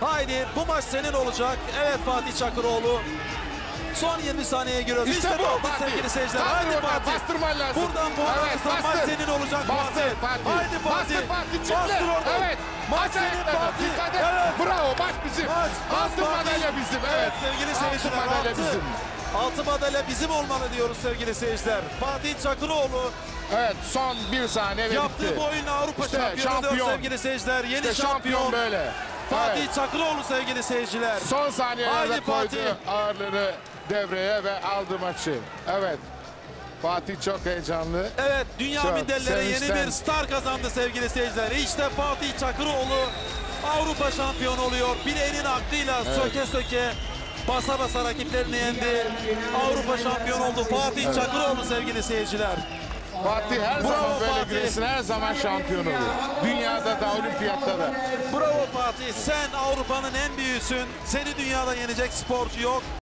Haydi bu maç senin olacak. Evet Fatih Çakıroğlu. Son 20 saniyeye giriyoruz. İşte İşte, bu Fatih. sevgili seyirciler. Haydi Fatih. bastırman lazım. Buradan bu Evet, maç bastır. senin olacak Bastır Fatih. Fatih. Haydi Fatih. Bastır Fatih çiftle. Bastır oradan. Evet. Maç senin ayaklarına. Fatih. Dikkat et. Evet. Bravo maç bizim. Maç, maç Altın Fatih. madalya bizim. Evet. sevgili Altın seyirciler. madalya altı. bizim. Altı madalya bizim olmalı diyoruz sevgili seyirciler. Fatih Çakıroğlu Evet son bir saniye ve yaptığı bitti. bu oyunla Avrupa İşte şampiyonu şampiyon. sevgili seyirciler. Yeni İşte şampiyon şampiyon. böyle. Fatih Evet. Çakıroğlu sevgili seyirciler. Son saniyelerde Haydi koydu Fatih. ağırlığını devreye ve aldı maçı. Evet. Fatih çok heyecanlı. Evet dünya Çok minderleri yeni bir star kazandı sevgili seyirciler. İşte Fatih Çakıroğlu Avrupa şampiyonu oluyor. Bileğinin aklıyla söke söke basa basa rakiplerini yendi. Avrupa şampiyonu oldu Fatih Çakıroğlu sevgili seyirciler. Fatih her Bravo zaman böyle Fatih. güreşin her zaman şampiyon oluyor. Dünyada da olimpiyatta da. Bravo Fatih sen Avrupa'nın en büyüğüsün. Seni dünyada yenecek sporcu yok.